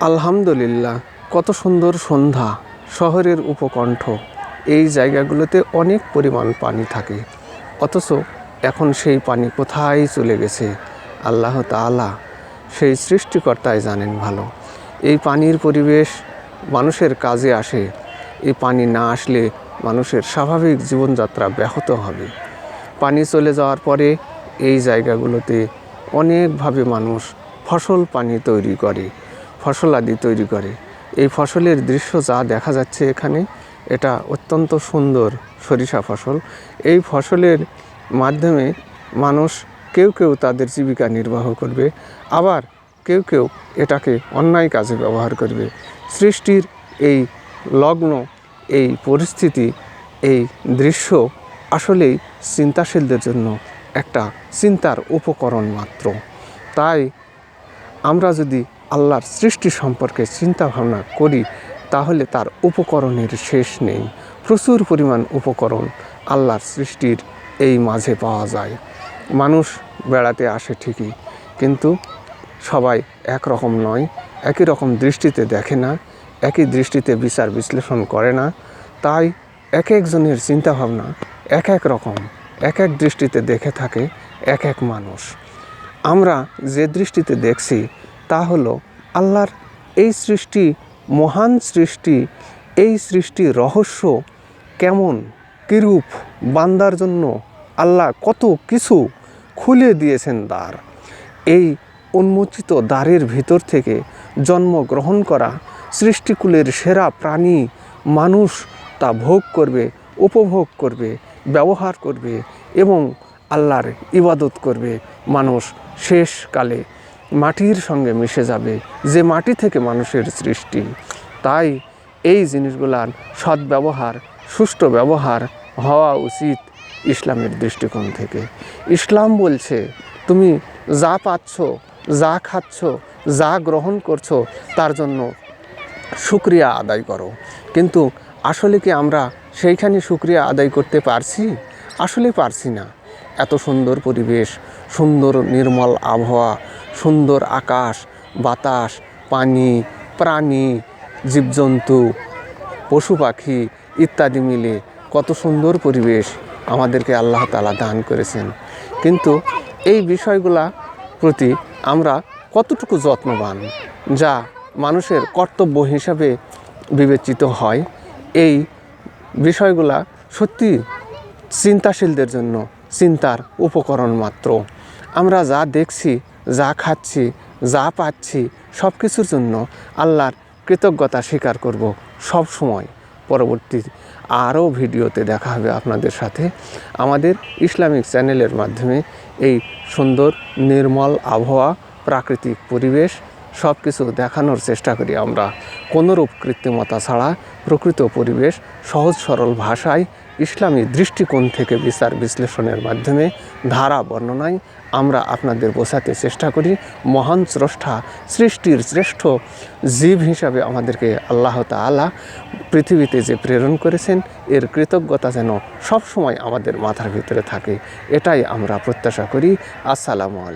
আলহামদুলিল্লাহ, কত সুন্দর সন্ধ্যা, শহরের উপকণ্ঠ। এই জায়গাগুলোতে অনেক পরিমাণ পানি থাকে। অথচ এখন সেই পানি কোথায় চলে গেছে? আল্লাহ তাআলা সেই সৃষ্টিকর্তাই জানেন ভালো। এই পানির পরিবেশ মানুষের কাজে আসে। এই পানি না আসলে মানুষের স্বাভাবিক জীবনযাত্রা ব্যাহত হবে। পানি চলে যাওয়ার পরে এই জায়গাগুলোতে অনেকভাবে মানুষ ফসল পানি তৈরি করে। ফসল আদি তৈরি করে। এই ফসলের দৃশ্য যা দেখা যাচ্ছে এখানে, এটা অত্যন্ত সুন্দর সরিষা ফসল। এই ফসলের মাধ্যমে মানুষ কেউ কেউ তাদের জীবিকা নির্বাহ করবে, আবার কেউ কেউ এটাকে অন্যায় কাজে ব্যবহার করবে। সৃষ্টির এই লগ্ন, এই পরিস্থিতি, এই দৃশ্য আসলেই চিন্তাশীলদের জন্য একটা চিন্তার উপকরণ মাত্র। তাই আমরা যদি আল্লাহর সৃষ্টি সম্পর্কে চিন্তা ভাবনা করি, তাহলে তার উপকরণের শেষ নেই। প্রচুর পরিমাণ উপকরণ আল্লাহর সৃষ্টির এই মাঝে পাওয়া যায়। মানুষ বেড়াতে আসে ঠিকই, কিন্তু সবাই একরকম নয়, একই রকম দৃষ্টিতে দেখে না, একই দৃষ্টিতে বিচার বিশ্লেষণ করে না। তাই এক একজনের চিন্তাভাবনা এক এক রকম, এক এক দৃষ্টিতে দেখে থাকে এক এক মানুষ। আমরা যে দৃষ্টিতে দেখছি তা হলো, আল্লাহর এই সৃষ্টি, মহান সৃষ্টি, এই সৃষ্টির রহস্য কেমন, কিরূপ, বান্দার জন্য আল্লাহ কত কিছু খুলে দিয়েছেন দ্বার। এই উন্মোচিত দ্বারের ভিতর থেকে জন্মগ্রহণ করা সৃষ্টিকুলের সেরা প্রাণী মানুষ তা ভোগ করবে, উপভোগ করবে, ব্যবহার করবে এবং আল্লাহর ইবাদত করবে। মানুষ শেষকালে মাটির সঙ্গে মিশে যাবে, যে মাটি থেকে মানুষের সৃষ্টি। তাই এই জিনিসগুলার সদ্ব্যবহার, সুষ্ঠু ব্যবহার হওয়া উচিত ইসলামের দৃষ্টিকোণ থেকে। ইসলাম বলছে, তুমি যা পাচ্ছ, যা খাচ্ছ, যা গ্রহণ করছ, তার জন্য শুক্রিয়া আদায় করো। কিন্তু আসলে কি আমরা সেইখানে শুক্রিয়া আদায় করতে পারছি? আসলে পারছি না। এত সুন্দর পরিবেশ, সুন্দর নির্মল আবহাওয়া সুন্দর আকাশ, বাতাস, পানি, প্রাণী, জীবজন্তু, পশু পাখি ইত্যাদি মিলে কত সুন্দর পরিবেশ আমাদেরকে আল্লাহ তালা দান করেছেন। কিন্তু এই বিষয়গুলা প্রতি আমরা কতটুকু যত্নবান যা মানুষের কর্তব্য হিসাবে বিবেচিত হয়, এই বিষয়গুলা সত্যি চিন্তাশীলদের জন্য চিন্তার উপকরণ মাত্র। আমরা যা দেখছি যা খাচ্ছি, যা পাচ্ছি সব কিছুর জন্য আল্লাহর কৃতজ্ঞতা স্বীকার করব সব সময়। পরবর্তী আরও ভিডিওতে দেখা হবে আপনাদের সাথে। আমাদের ইসলামিক চ্যানেলের মাধ্যমে এই সুন্দর, নির্মল আবহাওয়া, প্রাকৃতিক পরিবেশ সব কিছু দেখানোর চেষ্টা করি আমরা। কোনোরূপ কৃত্রিমতা ছাড়া প্রকৃত পরিবেশ সহজ সরল ভাষায় ইসলামী দৃষ্টিকোণ থেকে বিচার বিশ্লেষণের মাধ্যমে ধারা বর্ণনায় আমরা আপনাদের বোঝাতে চেষ্টা করি, মহান স্রষ্টা, সৃষ্টির শ্রেষ্ঠ জীব হিসাবে আমাদেরকে আল্লাহ তাআলা পৃথিবীতে যে প্রেরণ করেছেন, এর কৃতজ্ঞতা যেন সবসময় আমাদের মাথার ভিতরে থাকে। এটাই আমরা প্রত্যাশা করি। আসসালামু